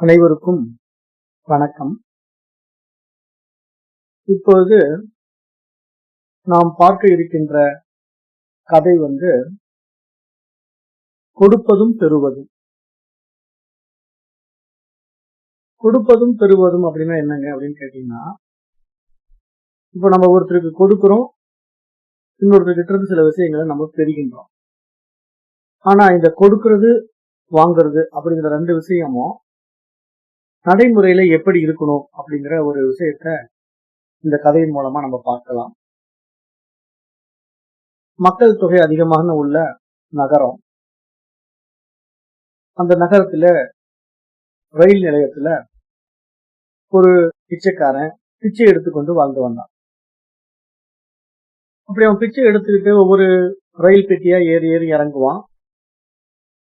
அனைவருக்கும் வணக்கம். இப்பொழுது நாம் பார்க்க இருக்கின்ற கதை வந்து கொடுப்பதும் பெறுவதும். கொடுப்பதும் பெறுவதும் அப்படின்னா என்னங்க அப்படின்னு கேட்டீங்கன்னா இப்போ நம்ம ஒருத்தருக்கு கொடுக்கிறோம் இன்னொருத்தர்கிட்ட இருந்து சில விஷயங்களை நம்ம பெறுகின்றோம். ஆனா இந்த கொடுக்கிறது வாங்குறது அப்படிங்கிற ரெண்டு விஷயமும் நடைமுறையில எப்படி இருக்கணும் அப்படிங்கிற ஒரு விஷயத்த இந்த கதையின் மூலமா நம்ம பார்க்கலாம். மக்கள் தொகை அதிகமாக உள்ள நகரம். அந்த நகரத்துல ரயில் நிலையத்துல ஒரு பிச்சைக்காரன் பிச்சை எடுத்துக்கொண்டு வாழ்ந்து வந்தான். அப்படி அவன் பிச்சை எடுத்துக்கிட்டு ஒவ்வொரு ரயில் பெட்டியா ஏறி ஏறி இறங்குவான்.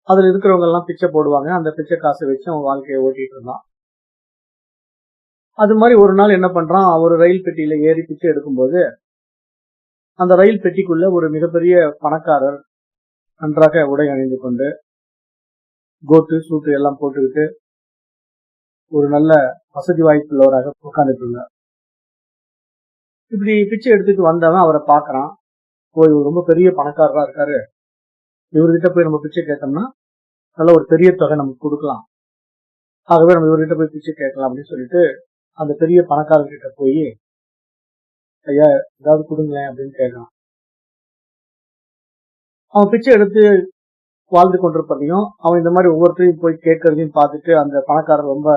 அதுல இருக்கிறவங்க எல்லாம் பிச்சை போடுவாங்க. அந்த பிச்சை காசை வச்சு அவன் வாழ்க்கையை ஓட்டிட்டு இருந்தான். அது மாதிரி ஒரு நாள் என்ன பண்றான்? ஒரு ரயில் பெட்டியில ஏறி பிச்சை எடுக்கும்போது அந்த ரயில் பெட்டிக்குள்ள ஒரு மிகப்பெரிய பணக்காரர் நன்றாக உடை அணிந்து கொண்டு கோட்டு சூட்டு எல்லாம் போட்டுக்கிட்டு ஒரு நல்ல வசதி வாய்ப்புள்ளவராக உட்கார்ந்துட்டு இருந்தார் இப்படி பிச்சை எடுத்துட்டு வந்தவன் அவரை பாக்குறான் ஓ இவர் ரொம்ப பெரிய பணக்காரரா இருக்காரு. இவர்கிட்ட போய் நம்ம பிச்சை கேட்டோம்னா நல்ல ஒரு பெரிய தொகை நமக்கு கொடுக்கலாம். ஆகவே நம்ம இவர்கிட்ட போய் பிச்சை கேட்கலாம் அப்படின்னு சொல்லிட்டு அந்த பெரிய பணக்காரர்கிட்ட போய் ஐயா ஏதாவது கொடுங்களேன் அப்படின்னு கேட்கலாம் அவன் பிச்சை எடுத்து வாழ்ந்து கொண்டிருப்பதையும் அவன் இந்த மாதிரி ஒவ்வொருத்தரையும் போய் கேட்கறதையும் பார்த்துட்டு அந்த பணக்காரர் ரொம்ப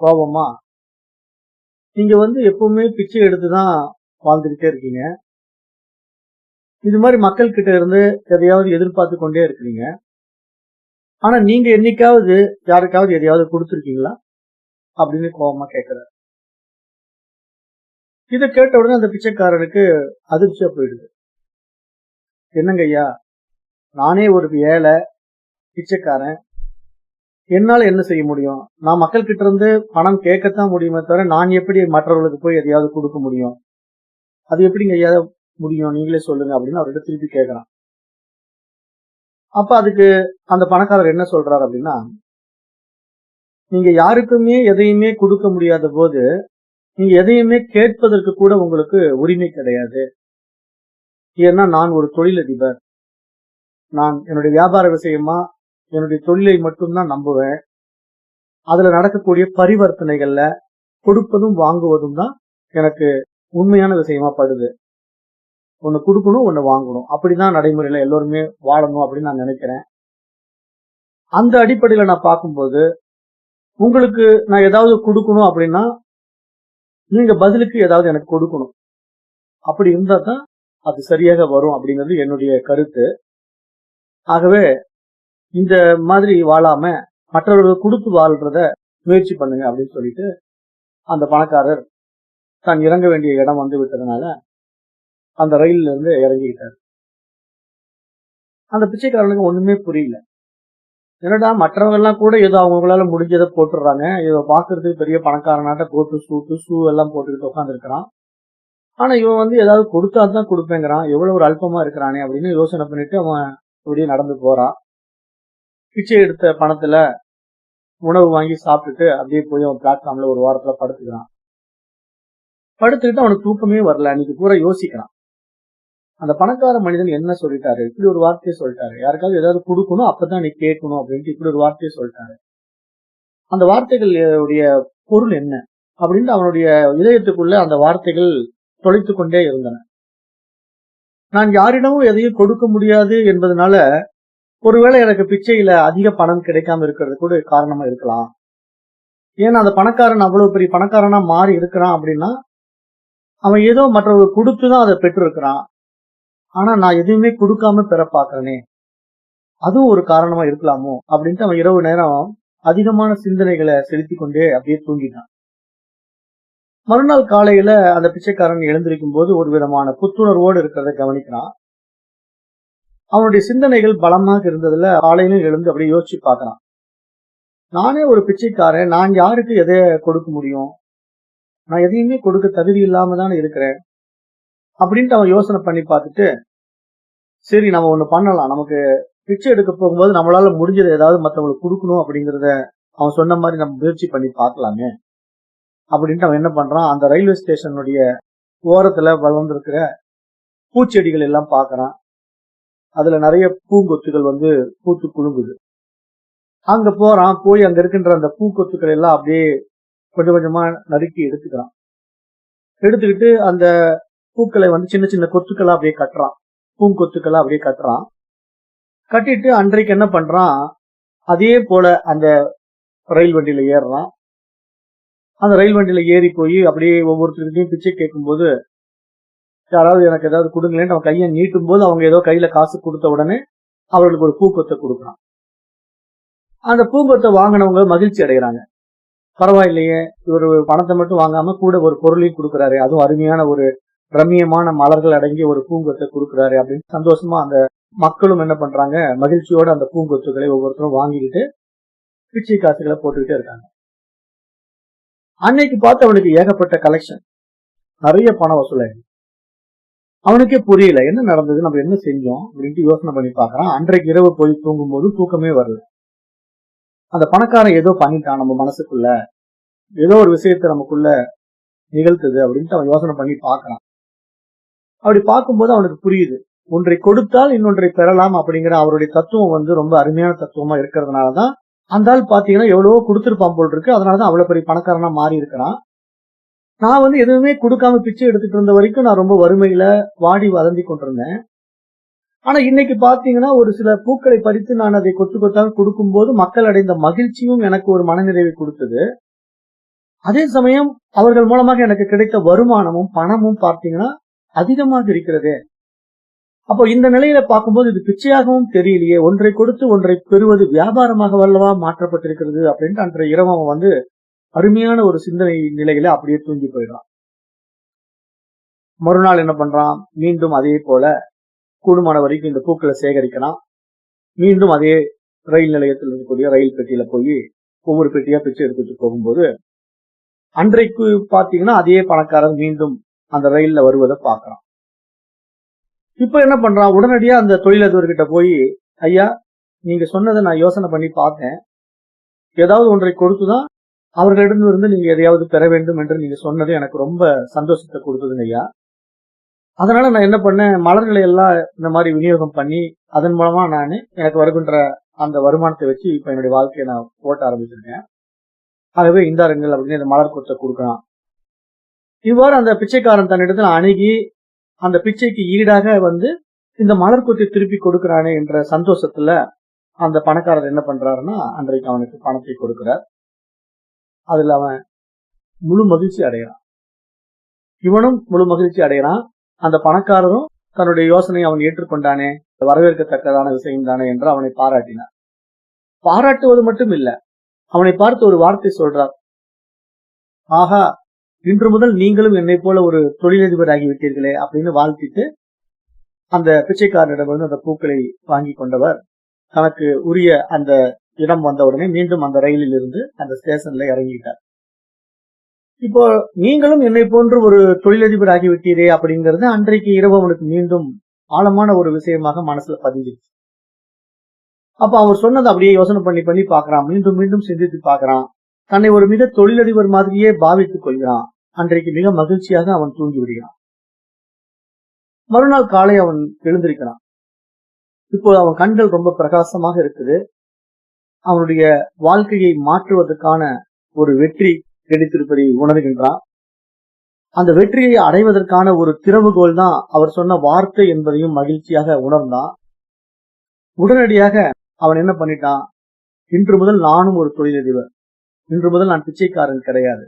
கோபமா நீங்க வந்து எப்பவுமே பிச்சை எடுத்துதான் வாழ்ந்துகிட்டே இருக்கீங்க. இது மாதிரி மக்கள் கிட்ட இருந்து எதையாவது எதிர்பார்த்து கொண்டே இருக்கிறீங்க. ஆனா நீங்க என்னைக்காவது யாருக்காவது எதையாவது கொடுத்துருக்கீங்களா? அப்படின்னு கோபமா கேட்கிறாரு இதை கேட்ட உடனே அந்த பிச்சைக்காரனுக்கு அதிர்ச்சியா போயிடுது. என்னங்க ஐயா? நானே ஒரு ஏழை பிச்சைக்காரன். என்னால என்ன செய்ய முடியும்? நான் மக்கள் கிட்ட இருந்து பணம் கேட்கத்தான் முடியுமே தவிர நான் எப்படி மற்றவர்களுக்கு போய் எதையாவது கொடுக்க முடியும்? அது எப்படிங்க ஐயா முடியும்? நீங்களே சொல்லுங்க அப்படின்னு அவர்கிட்ட திருப்பி கேட்கறான் அப்ப அதுக்கு அந்த பணக்காரர் என்ன சொல்றாரு அப்படின்னா நீங்க யாருக்குமே எதையுமே கொடுக்க முடியாத போது நீங்க எதையுமே கேட்பதற்கு கூட உங்களுக்கு உரிமை கிடையாது. ஏன்னா நான் ஒரு தொழிலதிபர். நான் என்னுடைய வியாபார விஷயமா என்னுடைய தொழிலை மட்டும்தான் நம்புவேன். அதுல நடக்கக்கூடிய பரிவர்த்தனைகள்ல கொடுப்பதும் வாங்குவதும் தான் எனக்கு உண்மையான விஷயமா படுது. ஒன்னு கொடுக்கணும் ஒன்னு வாங்கணும். அப்படிதான் நடைமுறையில எல்லோருமே வாழணும் அப்படின்னு நான் நினைக்கிறேன். அந்த அடிப்படையில நான் பார்க்கும்போது உங்களுக்கு நான் ஏதாவது கொடுக்கணும் அப்படின்னா நீங்க பதிலுக்கு ஏதாவது எனக்கு கொடுக்கணும். அப்படி இருந்தா தான் அது சரியாக வரும் அப்படிங்கிறது என்னுடைய கருத்து. ஆகவே இந்த மாதிரி வாழாம மற்றவர்களுக்கு கொடுத்து வாழ்றத முயற்சி பண்ணுங்க அப்படின்னு சொல்லிட்டு அந்த பணக்காரர் தான் இறங்க வேண்டிய இடம் வந்து விட்டதுனால அந்த ரயில்ல இருந்து இறங்கிக்கிட்டார் அந்த பிச்சைக்காரனுக்கு ஒண்ணுமே புரியல. என்னடா மற்றவங்கெல்லாம் கூட ஏதோ அவங்களால முடிஞ்சதை போட்டுடுறாங்க. இவன் பாக்குறதுக்கு பெரிய பணக்காரனாட்ட கோட்டு சூட்டு ஷூ எல்லாம் போட்டுக்கிட்டு உட்காந்துருக்கிறான் ஆனா இவன் வந்து ஏதாவது கொடுத்தா தான் கொடுப்பேங்கிறான். எவ்வளவு ஒரு அல்பமா இருக்கிறானே அப்படின்னு யோசனை பண்ணிட்டு அவன் அப்படியே நடந்து போறான். பிச்சை எடுத்த பணத்துல உணவு வாங்கி சாப்பிட்டுட்டு அப்படியே போய் அவன் பிளாட்ஃபார்ம்ல ஒரு வாரத்துல படுத்துக்கிறான். படுத்துக்கிட்டு அவனுக்கு தூக்கமே வரல. அன்னைக்கு பூரா யோசிக்கிறான். அந்த பணக்கார மனிதன் என்ன சொல்லிட்டாரு? இப்படி ஒரு வார்த்தையை சொல்லிட்டாரு. யாருக்காவது ஏதாவது கொடுக்கணும் அப்பதான் நீ கேட்கணும் அப்படின்ட்டு இப்படி ஒரு வார்த்தையை சொல்லிட்டாரு. அந்த வார்த்தைகளுடைய பொருள் என்ன? அப்படின்னு அவனுடைய இதயத்துக்குள்ள அந்த வார்த்தைகள் தொலைத்து கொண்டே இருந்தன. நான் யாரிடமும் எதையும் கொடுக்க முடியாது என்பதனால ஒருவேளை எனக்கு பிச்சையில அதிக பணம் கிடைக்காம இருக்கிறது கூட காரணமா இருக்கலாம். ஏன்னா அந்த பணக்காரன் அவ்வளவு பெரிய பணக்காரனா மாறி இருக்கிறான் அப்படின்னா அவன் ஏதோ மற்றவர்கள் கொடுத்துதான் அதை பெற்றிருக்கிறான். ஆனா நான் எதுவுமே கொடுக்காம பெற பாக்குறேனே அதுவும் ஒரு காரணமா இருக்கலாமோ? அப்படின்ட்டு அவன் இரவு நேரம் அதிகமான சிந்தனைகளை செலுத்தி கொண்டே அப்படியே தூங்கினான் மறுநாள் காலையில அந்த பிச்சைக்காரன் எழுந்திருக்கும் போது ஒரு விதமான புத்துணர்வோடு இருக்கிறத கவனிக்கிறான். அவனுடைய சிந்தனைகள் பலமாக இருந்ததுல காலையிலும் எழுந்து அப்படியே யோசிச்சு பார்க்கறான். நானே ஒரு பிச்சைக்காரன் நான் யாருக்கு எதை கொடுக்க முடியும்? நான் எதையுமே கொடுக்க தகுதி இல்லாம தானே இருக்கிறேன்? அப்படின்ட்டு அவன் யோசனை பண்ணி பார்த்துட்டு சரி நம்ம ஒன்று பண்ணலாம். நமக்கு பிச்சை எடுக்க போகும்போது நம்மளால முடிஞ்சது ஏதாவது மற்றவங்களுக்கு கொடுக்கணும் அப்படிங்கிறத அவன் சொன்ன மாதிரி நம்ம முயற்சி பண்ணி பார்க்கலாமே. அப்படின்ட்டு அவன் என்ன பண்றான்? அந்த ரயில்வே ஸ்டேஷனுடைய ஓரத்துல வளர்ந்துருக்கிற பூச்செடிகள் எல்லாம் பார்க்கறான். அதுல நிறைய பூங்கொத்துகள் வந்து பூத்து குலுங்குது. அங்க போறான் போய் அங்க இருக்கின்ற அந்த பூக்கொத்துக்கள் எல்லாம் அப்படியே கொஞ்சம் கொஞ்சமா நறுக்கி எடுத்துக்கிறான். எடுத்துக்கிட்டு அந்த பூக்களை வந்து சின்ன சின்ன கொத்துக்களா அப்படியே கட்டுறான். பூங்கொத்துக்களை அப்படியே கட்டுறான். கட்டிட்டு அன்றைக்கு என்ன பண்றான்? அதே போல அந்த ரயில் வண்டியில ஏறுறான். அந்த ரயில் வண்டியில ஏறி போய் அப்படியே ஒவ்வொருத்தருக்கையும் பிச்சை கேட்கும்போது யாராவது எனக்கு ஏதாவது கொடுங்களேன்னு அவன் கையை நீட்டும் போது அவங்க ஏதோ கையில காசு கொடுத்த உடனே அவர்களுக்கு ஒரு பூக்கொத்தை கொடுக்குறான். அந்த பூங்கொத்தை வாங்கினவங்க மகிழ்ச்சி அடைகிறாங்க. பரவாயில்லையே இவர் பணத்தை மட்டும் வாங்காம கூட ஒரு பொருளையும் கொடுக்குறாரு அதுவும் அருமையான ஒரு ரம்மியமான மலர்கள் அடங்கிய ஒரு பூங்கொத்தை கொடுக்குறாரு அப்படின்னு சந்தோஷமா அந்த மக்களும் என்ன பண்றாங்க மகிழ்ச்சியோட அந்த பூங்கொத்துகளை ஒவ்வொருத்தரும் வாங்கிக்கிட்டு பிச்சை காசுகளை போட்டுக்கிட்டே இருக்காங்க. அன்னைக்கு பார்த்து அவனுக்கு ஏகப்பட்ட கலெக்ஷன் நிறைய பணம் வசூலாயிருக்கு அவனுக்கே புரியல என்ன நடந்தது நம்ம என்ன செஞ்சோம் அப்படின்ட்டு யோசனை பண்ணி பாக்குறான் அன்றைக்கு இரவு போய் தூங்கும் போது தூக்கமே வரல. அந்த பணக்காரன் ஏதோ பண்ணிட்டான் நம்ம மனசுக்குள்ள. ஏதோ ஒரு விஷயத்தை நமக்குள்ள நிகழ்த்துது அப்படின்ட்டு அவன் யோசனை பண்ணி பாக்குறான் அப்படி பார்க்கும்போது அவனுக்கு புரியுது. ஒன்றை கொடுத்தால் இன்னொன்றை பெறலாம் அப்படிங்கிற அவருடைய தத்துவம் வந்து ரொம்ப அருமையான தத்துவமா இருக்கிறதுனாலதான் அந்த ஆள் பாத்தீங்கன்னா எவ்வளவோ கொடுத்திருப்பான் போல் இருக்கு. அதனாலதான் அவ்வளவு பெரிய பணக்காரனா மாறி இருக்கிறான். நான் வந்து எதுவுமே கொடுக்காம பிச்சை எடுத்துட்டு இருந்த வரைக்கும் நான் ரொம்ப வறுமையில வாடி வதந்தி கொண்டிருந்தேன். ஆனா இன்னைக்கு பாத்தீங்கன்னா ஒரு சில பூக்களை பறித்து நான் அதை கொத்து கொத்தாக கொடுக்கும்போது மக்கள் அடைந்த மகிழ்ச்சியும் எனக்கு ஒரு மனநிறைவை கொடுத்தது. அதே சமயம் அவர்கள் மூலமாக எனக்கு கிடைத்த வருமானமும் பணமும் பார்த்தீங்கன்னா அதிகமாக இருக்கிறதே. அப்போ இந்த நிலையில பார்க்கும்போது இது பிச்சையாகவும் தெரியலையே. ஒன்றை கொடுத்து ஒன்றை பெறுவது வியாபாரமாக வல்லவா மாற்றப்பட்டிருக்கிறது அப்படின்ட்டு அன்றைய இரவு அவன் வந்து அருமையான ஒரு சிந்தனை நிலையில அப்படியே தூங்கி போயிடுறான். மறுநாள் என்ன பண்றான்? மீண்டும் அதே போல கூடுமான வரைக்கும் இந்த பூக்களை சேகரிக்கிறான். மீண்டும் அதே ரயில் நிலையத்தில் இருக்கக்கூடிய ரயில் பெட்டியில போய் ஒவ்வொரு பெட்டியா பிச்சை எடுத்துட்டு போகும்போது அன்றைக்கு பாத்தீங்கன்னா அதே பணக்காரர் மீண்டும் அந்த ரயில்ல வருவதை பார்க்கறான். இப்ப என்ன பண்றான்? உடனடியா அந்த தொழிலதிபர்கிட்ட போய் ஐயா நீங்க சொன்னதை நான் யோசனை பண்ணி பார்த்தேன். ஏதாவது ஒன்றை கொடுத்துதான் அவர்களிடம் இருந்து நீங்க எதையாவது பெற வேண்டும் என்று நீங்க சொன்னது எனக்கு ரொம்ப சந்தோஷத்தை கொடுத்ததுங்க ஐயா. அதனால நான் என்ன பண்ணேன்? மலர்களை எல்லாம் இந்த மாதிரி விநியோகம் பண்ணி அதன் மூலமா நான் எனக்கு வருகின்ற அந்த வருமானத்தை வச்சு இப்ப என்னுடைய வாழ்க்கையை நான் ஓட்ட ஆரம்பிச்சிருக்கேன். ஆகவே இந்தாருங்கள் அப்படின்னு இந்த மலர் கொத்தை கொடுக்கலாம் இவ்வாறு அந்த பிச்சைக்காரன் தன்னிடத்தில் அணுகி அந்த பிச்சைக்கு ஈடாக வந்து இந்த மலர் கொத்தை திருப்பி கொடுக்கிறானே என்ற சந்தோஷத்துல அந்த பணக்காரர் என்ன பண்றாருன்னா அன்றைக்கு அவனுக்கு பணத்தை கொடுக்கிறார். அதுல அவன் முழு மகிழ்ச்சி அடைகிறான். இவனும் முழு மகிழ்ச்சி அடைகிறான். அந்த பணக்காரரும் தன்னுடைய யோசனையை அவன் ஏற்றுக்கொண்டானே வரவேற்கத்தக்கதான விஷயம் தானே என்று அவனை பாராட்டினார். பாராட்டுவது மட்டும் இல்ல அவனை பார்த்து ஒரு வார்த்தை சொல்றார். ஆஹா இன்று முதல் நீங்களும் என்னை போல ஒரு தொழிலதிபர் ஆகிவிட்டீர்களே அப்படின்னு வாழ்த்திட்டு அந்த பிச்சைக்காரனிடமிருந்து அந்த பூக்களை வாங்கி கொண்டவர். தனக்கு உரிய அந்த இடம் வந்தவுடனே மீண்டும் அந்த ரயிலில் இருந்து அந்த ஸ்டேஷன்ல இறங்கிட்டார். இப்போ நீங்களும் என்னை போன்று ஒரு தொழிலதிபர் ஆகிவிட்டீரே அப்படிங்கிறது அன்றைக்கு இரவு அவனுக்கு மீண்டும் ஆழமான ஒரு விஷயமாக மனசுல பதிஞ்சிருச்சு. அப்ப அவர் சொன்னதை அப்படியே யோசனை பண்ணி பண்ணி பாக்குறான் மீண்டும் மீண்டும் சிந்தித்து பாக்குறான் தன்னை ஒரு மிக தொழிலதிபர் மாதிரியே பாவித்துக் கொள்கிறான். அன்றைக்கு மிக மகிழ்ச்சியாக அவன் தூங்கி விடுகிறான். மறுநாள் காலை அவன் எழுந்திருக்கிறான். இப்போது அவன் கண்கள் ரொம்ப பிரகாசமாக இருக்குது. அவனுடைய வாழ்க்கையை மாற்றுவதற்கான ஒரு வெற்றி கிடைத்திருப்பதை உணர்கின்றான். அந்த வெற்றியை அடைவதற்கான ஒரு திறவுகோல் தான் அவர் சொன்ன வார்த்தை என்பதையும் மகிழ்ச்சியாக உணர்ந்தான். உடனடியாக அவன் என்ன பண்ணிட்டான்? இன்று முதல் நானும் ஒரு தொழிலதிபர். இன்று முதல் நான் பிச்சைக்காரன் கிடையாது.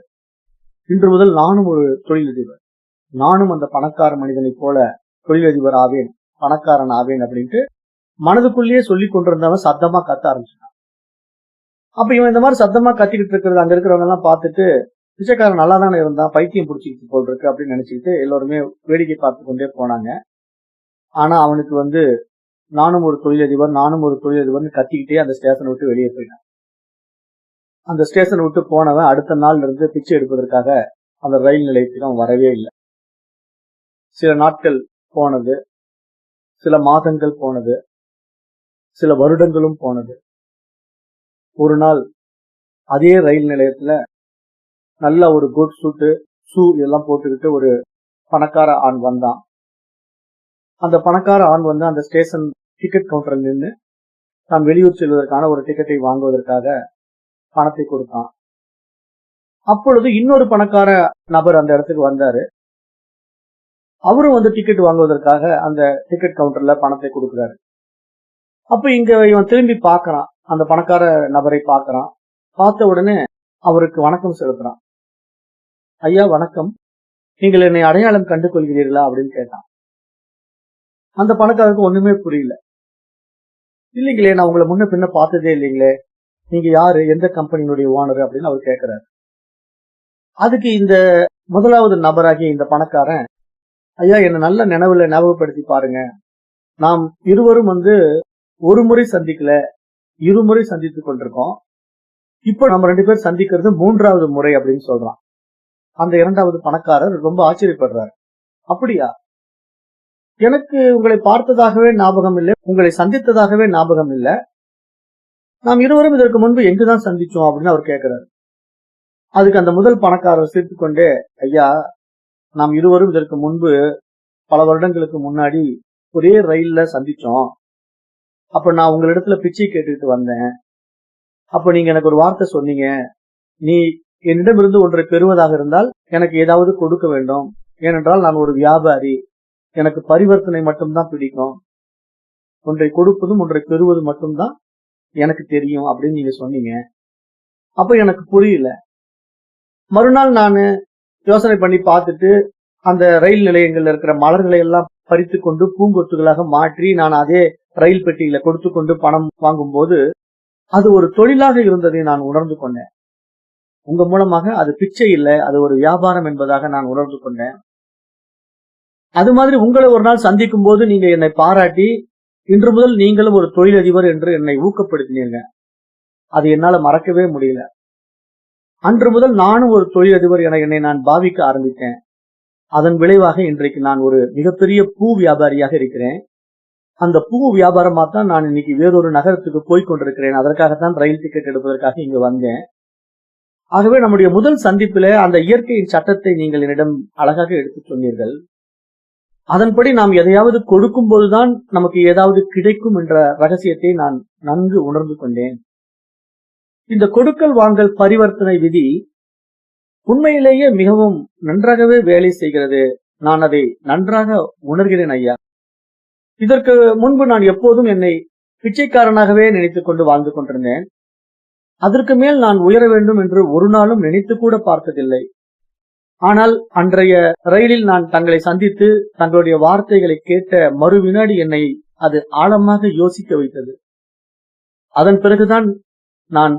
இன்று முதல் நானும் ஒரு தொழிலதிபர். நானும் அந்த பணக்கார மனிதனைப் போல தொழிலதிபர் ஆவேன் பணக்காரன் ஆவேன் அப்படின்ட்டு மனதுக்குள்ளேயே சொல்லி கொண்டிருந்தவன் சத்தமா கத்த ஆரம்பிச்சான் அப்ப இவன் இந்த மாதிரி சத்தமா கத்திக்கிட்டு இருக்கிறது அங்க இருக்கிறவங்க எல்லாம் பார்த்துட்டு பிச்சைக்காரன் நல்லா தானே இருந்தான் பைத்தியம் பிடிச்சிக்கிட்டு போல் இருக்கு அப்படின்னு நினைச்சுக்கிட்டு எல்லாருமே வேடிக்கை பார்த்து கொண்டே போனாங்க. ஆனா அவனுக்கு வந்து நானும் ஒரு தொழிலதிபர் நானும் ஒரு தொழிலதிபர்னு கத்திக்கிட்டே அந்த ஸ்டேஷனை விட்டு வெளியே போயிட்டான். அந்த ஸ்டேஷன் விட்டு போனவன் அடுத்த நாள் இருந்து பிச்சை எடுப்பதற்காக அந்த ரயில் நிலையத்துக்கு அவன் வரவே இல்லை. சில நாட்கள் போனது சில மாதங்கள் போனது சில வருடங்களும் போனது. ஒரு நாள் அதே ரயில் நிலையத்துல நல்ல ஒரு குட் சூட்டு ஷூ இதெல்லாம் போட்டுக்கிட்டு ஒரு பணக்கார ஆண் வந்தான். அந்த பணக்கார ஆண் வந்து அந்த ஸ்டேஷன் டிக்கெட் கவுண்டரில் நின்று தான் வெளியூர் செல்வதற்கான ஒரு டிக்கெட்டை வாங்குவதற்காக பணத்தை கொடுத்தான். அப்பொழுது இன்னொரு பணக்கார நபர் அந்த இடத்துக்கு வந்தாரு. அவரும் வந்து டிக்கெட் வாங்குவதற்காக அந்த டிக்கெட் கவுண்டர்ல பணத்தை கொடுக்குறாரு. அப்ப இங்க இவன் திரும்பி பார்க்கறான். அந்த பணக்கார நபரை பார்க்கறான். பார்த்த உடனே அவருக்கு வணக்கம் செலுத்துறான். ஐயா வணக்கம். நீங்கள் என்னை அடையாளம் கண்டு கொள்கிறீர்களா அப்படின்னு கேட்டான். அந்த பணக்காரருக்கு ஒண்ணுமே புரியல. இல்லைங்களே நான் உங்களை முன்ன பின்ன பார்த்ததே இல்லைங்களே. நீங்க யாரு? எந்த கம்பெனியினுடைய ஓனர் அப்படின்னு அவர் கேட்கிறாரு அதுக்கு இந்த முதலாவது நபராகிய இந்த பணக்காரன் ஐயா என்ன நல்ல நினைவுல ஞாபகப்படுத்தி பாருங்க. நாம் இருவரும் வந்து ஒரு முறை சந்திக்கல இருமுறை சந்தித்துக் கொண்டிருக்கோம். இப்போ நம்ம ரெண்டு பேர் சந்திக்கிறது மூன்றாவது முறை அப்படின்னு சொல்றான். அந்த இரண்டாவது பணக்காரர் ரொம்ப ஆச்சரியப்படுறாரு. அப்படியா? எனக்கு உங்களை பார்த்ததாகவே ஞாபகம் இல்லை உங்களை சந்தித்ததாகவே ஞாபகம் இல்லை. நாம் இருவரும் இதற்கு முன்பு எங்குதான் சந்திச்சோம் அப்படின்னு அவர் கேட்கிறாரு அதுக்கு அந்த முதல் பணக்காரர் சேர்த்து கொண்டே ஐயா நாம் இருவரும் இதற்கு முன்பு பல வருடங்களுக்கு முன்னாடி ஒரே ரயில்ல சந்திச்சோம். அப்ப நான் உங்களிடத்துல பிச்சை கேட்டுக்கிட்டு வந்தேன். அப்ப நீங்க எனக்கு ஒரு வார்த்தை சொன்னீங்க. நீ என்னிடமிருந்து ஒன்றை பெறுவதாக இருந்தால் எனக்கு ஏதாவது கொடுக்க வேண்டும். ஏனென்றால் நான் ஒரு வியாபாரி. எனக்கு பரிவர்த்தனை மட்டும்தான் பிடிக்கும். ஒன்றை கொடுப்பதும் ஒன்றை பெறுவதும் மட்டும்தான் எனக்கு தெரியும் அப்படின்னு நீங்க சொன்னீங்க. அப்ப எனக்கு புரியல. மறுநாள் நான் யோசனை பண்ணி பார்த்துட்டு அந்த ரயில் நிலையங்கள்ல இருக்கிற மலர்களை எல்லாம் பறித்து கொண்டு பூங்கொத்துகளாக மாற்றி நான் அதே ரயில் பெட்டியில கொடுத்து கொண்டு பணம் வாங்கும் போது அது ஒரு தொழிலாக இருந்ததை நான் உணர்ந்து கொண்டேன். உங்க மூலமாக அது பிச்சை இல்லை அது ஒரு வியாபாரம் என்பதாக நான் உணர்ந்து கொண்டேன். அது மாதிரி உங்களை ஒரு நாள் சந்திக்கும் போது நீங்க என்னை பாராட்டி இன்று முதல் நீங்களும் ஒரு தொழிலதிபர் என்று என்னை ஊக்கப்படுத்தினீங்க அது என்னால மறக்கவே முடியல. அன்று முதல் நானும் ஒரு தொழிலதிபர் என என்னை நான் பாவிக்க ஆரம்பித்தேன். அதன் விளைவாக இன்றைக்கு நான் ஒரு மிகப்பெரிய பூ வியாபாரியாக இருக்கிறேன். அந்த பூ வியாபாரமா தான் நான் இன்னைக்கு வேறொரு நகரத்துக்கு போய் கொண்டிருக்கிறேன். அதற்காகத்தான் ரயில் டிக்கெட் எடுப்பதற்காக இங்கு வந்தேன். ஆகவே நம்முடைய முதல் சந்திப்பில அந்த இயற்கையின் சட்டத்தை நீங்கள் என்னிடம் அழகாக எடுத்துச் சொன்னீர்கள். அதன்படி நாம் எதையாவது கொடுக்கும் போதுதான் நமக்கு ஏதாவது கிடைக்கும் என்ற ரகசியத்தை நான் நன்கு உணர்ந்து கொண்டேன். இந்த கொடுக்கல் வாங்கல் பரிவர்த்தனை விதி உண்மையிலேயே மிகவும் நன்றாகவே வேலை செய்கிறது. நான் அதை நன்றாக உணர்கிறேன் ஐயா. இதற்கு முன்பு நான் எப்போதும் என்னை பிச்சைக்காரனாகவே நினைத்துக் கொண்டு வாழ்ந்து கொண்டிருந்தேன். அதற்கு மேல் நான் உயர வேண்டும் என்று ஒரு நாளும் நினைத்து கூட பார்த்ததில்லை. ஆனால் அன்றைய ரயிலில் நான் தங்களை சந்தித்து தங்களுடைய வார்த்தைகளை கேட்ட மறு வினாடி என்னை அது ஆழமாக யோசிக்க வைத்தது. அதன் பிறகுதான் நான்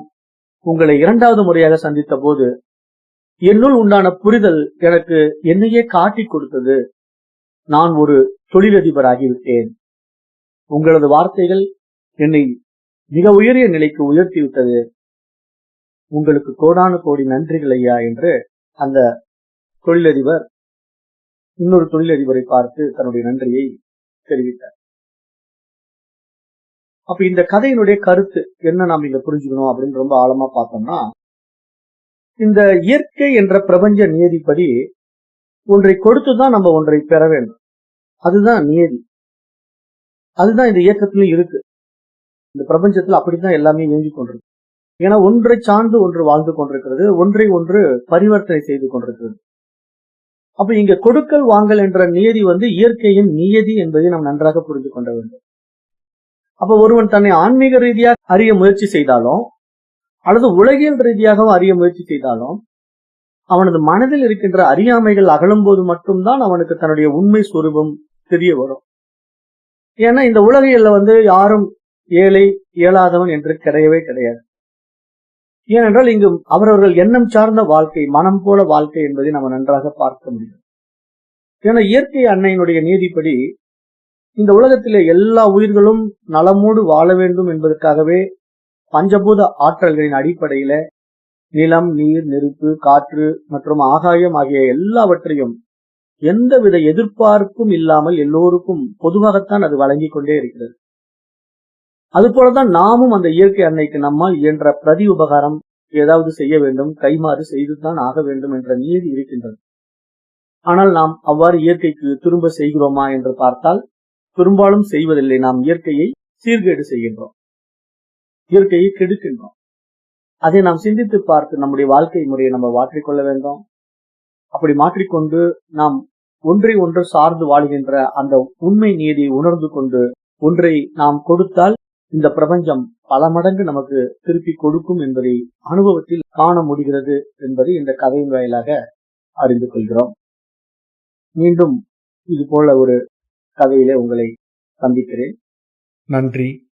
உங்களை இரண்டாவது முறையாக சந்தித்த போது என்னுள் உண்டான புரிதல் எனக்கு என்னையே காட்டி கொடுத்தது. நான் ஒரு தொழிலதிபராகிவிட்டேன் உங்களது வார்த்தைகள் என்னை மிக உயரிய நிலைக்கு உயர்த்தி விட்டது. உங்களுக்கு கோடானு கோடி நன்றிகள் ஐயா என்று அந்த தொழிலதிபர் இன்னொரு தொழிலதிபரை பார்த்து தன்னுடைய நன்றியை தெரிவித்தார். அப்ப இந்த கதையினுடைய கருத்து என்ன நாம் இங்க புரிஞ்சுக்கணும் அப்படின்னு ரொம்ப ஆழமா பார்த்தோம்னா இந்த இயற்கை என்ற பிரபஞ்ச நியதிப்படி ஒன்றை கொடுத்துதான் நம்ம ஒன்றை பெற வேண்டும். அதுதான் நியதி. அதுதான் இந்த இயக்கத்திலும் இருக்கு. இந்த பிரபஞ்சத்துல அப்படித்தான் எல்லாமே இயங்கிக் கொண்டிருக்கு. ஏன்னா ஒன்றை சார்ந்து ஒன்று வாழ்ந்து கொண்டிருக்கிறது ஒன்றை ஒன்று பரிவர்த்தனை செய்து கொண்டிருக்கிறது. அப்ப இங்க கொடுக்கல் வாங்கல் என்ற நியதி வந்து இயற்கையின் நியதி என்பதை நாம் நன்றாக புரிந்து கொள்ள வேண்டும். அப்ப ஒருவன் தன்னை ஆன்மீக ரீதியாக அறிய முயற்சி செய்தாலும் அல்லது உலகியல் ரீதியாகவும் அறிய முயற்சி செய்தாலும் அவனது மனதில் இருக்கின்ற அறியாமைகள் அகலும் போது மட்டும்தான் அவனுக்கு தன்னுடைய உண்மை சுரூபம் தெரிய வரும். ஏன்னா இந்த உலகியல்ல வந்து யாரும் ஏழை இயலாதவன் என்று கிடையவே கிடையாது. ஏனென்றால் இங்கு அவரவர்கள் எண்ணம் சார்ந்த வாழ்க்கை மனம் போல வாழ்க்கை என்பதை நம்ம நன்றாக பார்க்க முடியும். ஏன்னா இயற்கை அன்னையினுடைய நீதிப்படி இந்த உலகத்திலே எல்லா உயிர்களும் நலமோடு வாழ வேண்டும் என்பதற்காகவே பஞ்சபூத ஆற்றல்களின் அடிப்படையில நிலம் நீர் நெருப்பு காற்று மற்றும் ஆகாயம் ஆகிய எல்லாவற்றையும் எந்தவித எதிர்பார்ப்பும் இல்லாமல் எல்லோருக்கும் பொதுவாகத்தான் அது வழங்கிக் கொண்டே இருக்கிறது. அது போலதான் நாமும் அந்த இயற்கை அன்னைக்கு நம்மால் இயன்ற பிரதி உபகாரம் ஏதாவது செய்ய வேண்டும் கைமாறு செய்துதான் ஆக வேண்டும் என்ற நியதி இருக்கின்றது. ஆனால் நாம் அவ்வாறு இயற்கைக்கு திரும்ப செய்கிறோமா என்று பார்த்தால் பெரும்பாலும் செய்வதில்லை. நாம் இயற்கையை சீர்கேடு செய்கின்றோம். இயற்கையை கெடுக்கின்றோம். அதை நாம் சிந்தித்து பார்த்து நம்முடைய வாழ்க்கை முறையை நம்ம மாற்றிக்கொள்ள வேண்டும். அப்படி மாற்றிக்கொண்டு நாம் ஒன்றை ஒன்று சார்ந்து வாழ்கின்ற அந்த உண்மை நீதியை உணர்ந்து கொண்டு ஒன்றை நாம் கொடுத்தால் இந்த பிரபஞ்சம் பல மடங்கு நமக்கு திருப்பி கொடுக்கும் என்பதை அனுபவத்தில் காண முடிகிறது என்பதை இந்த கதையின் வாயிலாக அறிந்து கொள்கிறோம். மீண்டும் இது போல ஒரு கதையிலே உங்களை சந்திக்கிறேன். நன்றி.